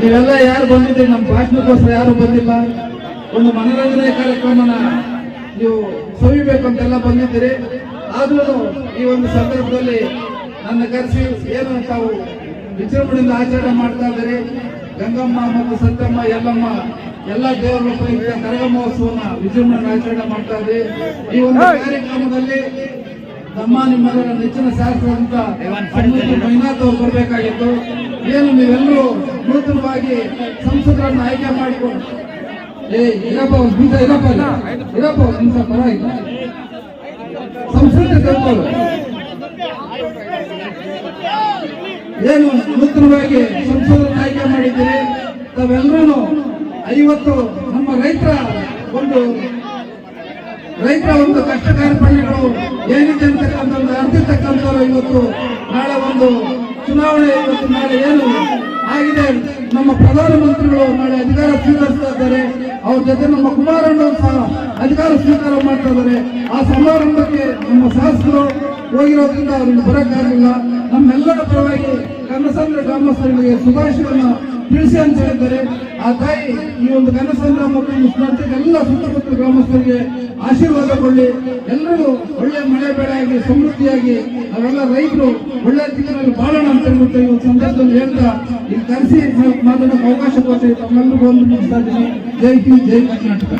ನೀವೆಲ್ಲ ಯಾರು ಬಂದಿದ್ದೀರಿ ನಮ್ಮ ಭಾಷಣಕ್ಕೋಸ್ಕರ ಯಾರು ಬಂದಿಲ್ಲ? ಒಂದು ಮನರಂಜನೆ ಕಾರ್ಯಕ್ರಮನ ನೀವು ಸವಿಬೇಕು ಅಂತೆಲ್ಲ ಬಂದಿದ್ದೀರಿ. ಆದ್ರೂ ಈ ಒಂದು ಸಂದರ್ಭದಲ್ಲಿ ನನ್ನ ಕರೆಸಿ ಏನು ತಾವು ವಿಜೃಂಭಣೆಯಿಂದ ಆಚರಣೆ ಮಾಡ್ತಾ ಇದ್ದೀರಿ. ಗಂಗಮ್ಮ ಮತ್ತು ಸತ್ಯಮ್ಮ ಎಲ್ಲಮ್ಮ ಎಲ್ಲ ದೇವರ ಕರಗ ಮಹೋತ್ಸವನ ವಿಜೃಂಭಣೆ ಆಚರಣೆ ಮಾಡ್ತಾ ಇದ್ದೀರಿ. ಈ ಒಂದು ಕಾರ್ಯಕ್ರಮದಲ್ಲಿ ನಮ್ಮ ನಿಮ್ಮೆಲ್ಲರ ನೆಚ್ಚಿನ ಶಾಸ್ತ್ರ ಅಂತ ಮೈನಾಥ್ ಅವರು ಬರಬೇಕಾಗಿತ್ತು. ನೀವೆಲ್ಲರೂ ನೂತನವಾಗಿ ಸಂಸದರನ್ನು ಆಯ್ಕೆ ಮಾಡಿಕೊಂಡು ಏ, ಇರಪ್ಪ, ಒಂದು ಇರಪ್ಪ. ಇರಪ್ಪ, ಒಂದು ನಿಮಿಷ ಪರವಾಗಿಲ್ಲ ಸಂಸ್ಕೃತಿ ತಿಳ್ಕೊಳ್ಳು ಏನು ನೂತನವಾಗಿ ಸಂಸದರನ್ನು ಆಯ್ಕೆ ಮಾಡಿದ್ದೀರಿ? ತಾವೆಲ್ಲರೂ ಐವತ್ತು ನಮ್ಮ ರೈತರ ಒಂದು ರೈತರ ಒಂದು ಕಷ್ಟ ಕಾರ್ಪಣ್ಯಗಳು ಏನಿದೆ ಅಂತಕ್ಕಂಥ ಒಂದು ಅರ್ಧಿರ್ತಕ್ಕಂಥವ್ರು ಇವತ್ತು ನಾಳೆ ಒಂದು ಚುನಾವಣೆ ಇವತ್ತು ನಾಳೆ ಏನು ಆಗಿದೆ? ನಮ್ಮ ಪ್ರಧಾನಮಂತ್ರಿಗಳು ನಾಳೆ ಅಧಿಕಾರ ಸ್ವೀಕರಿಸ್ತಾ ಇದ್ದಾರೆ. ಅವ್ರ ಜೊತೆ ನಮ್ಮ ಕುಮಾರಣ್ಣವರು ಸಹ ಅಧಿಕಾರ ಸ್ವೀಕಾರ ಮಾಡ್ತಾ ಇದ್ದಾರೆ. ಆ ಸಮಾರಂಭಕ್ಕೆ ನಮ್ಮ ಶಾಸಕರು ಹೋಗಿರೋದ್ರಿಂದ ಅವ್ರಿಗೆ ಬರೋಕ್ಕಾಗಲಿಲ್ಲ ನಮ್ಮೆಲ್ಲರ ಪರವಾಗಿ ಕನ್ನಸಂದ್ರ ಗ್ರಾಮಸ್ಥರಿಗೆ ಶುಭಾಶಯವನ್ನು ತಿಳಿಸಿ ಅಂತ ಹೇಳಿದ್ದಾರೆ. ಆ ತಾಯಿ ಈ ಒಂದು ಕನಸನ್ನ ಮತ್ತು ಮುಸ್ಲಿಂ ಎಲ್ಲ ಸುತ್ತಮುತ್ತ ಗ್ರಾಮಸ್ಥರಿಗೆ ಆಶೀರ್ವಾದ ಕೊಳ್ಳಿ ಎಲ್ಲರೂ ಒಳ್ಳೆ ಮಳೆ ಬೆಳೆಯಾಗಿ ಸಮೃದ್ಧಿಯಾಗಿ ಅವೆಲ್ಲ ರೈತರು ಒಳ್ಳೆ ದಿಕ್ಕಿನಲ್ಲಿ ಬಾಳೋಣ ಅಂತ ಹೇಳ್ಬಿಟ್ಟು ಈ ಒಂದು ಸಂದರ್ಭದಲ್ಲಿ ಹೇಳ್ತಾ ಇಲ್ಲಿ ಕರೆಸಿ ಮಾತಾಡೋಕೆ ಅವಕಾಶ ಕೊಟ್ಟು ತಮ್ಮೆಲ್ಲರಿಗೂ ಒಂದು ಮುಗಿಸ್ತಾ ಇದ್ದೀನಿ ಜೈ ಹಿಂದ್, ಜೈ ಕರ್ನಾಟಕ.